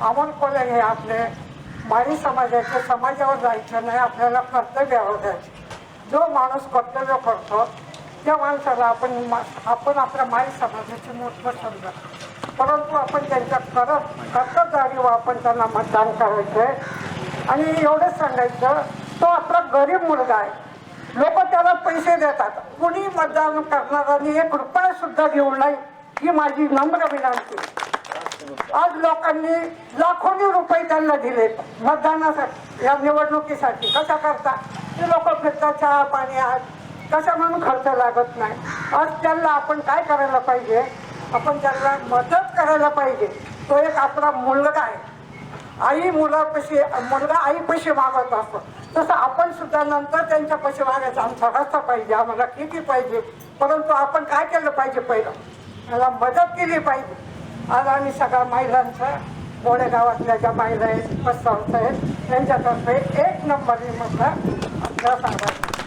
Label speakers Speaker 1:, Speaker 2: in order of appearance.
Speaker 1: अमोल हे आपले माळी समाजाचे समाजावर जायचं नाही आपल्याला कर्तव्यावर जायचं जो माणूस कर्तव्य करतो त्या माणसाला आपण आपण आपल्या माळी समाजाचे मोठं समजा परंतु आपण त्यांच्या करत कर्तव्यदारी आपण त्यांना मतदान करायचं आहे. आणि एवढंच सांगायचं तो आपला गरीब मुलगा आहे. लोक त्याला पैसे देतात. कुणी मतदान करणाऱ्यांनी एक रुपया सुद्धा घेऊ नये ही माझी नम्र विनंती. आज लोकांनी लाखोनी रुपये त्यांना दिले मतदानासाठी या निवडणुकीसाठी. कशा करता? ते लोक फिरतात चहा पाणी आज कशा म्हणून खर्च लागत नाही? आज त्यांना आपण काय करायला पाहिजे? आपण त्यांना मदत करायला पाहिजे. तो एक आपला मुलगा आहे. आई मुलापाशी मुलगा आईपाशी मागत असतो. तसं आपण सुद्धा नंतर त्यांच्या पैसे मागायचं. आमचा रस्ता पाहिजे आम्हाला किती पाहिजे? परंतु आपण काय केलं पाहिजे पहिलं? त्याला मदत केली पाहिजे. आज आम्ही सगळ्या महिलांचं बोडे गावातल्या ज्या महिला आहेत बसवांचं आहेत त्यांच्यातर्फे एक नंबर म्हटलं आपल्याला सांगायचं.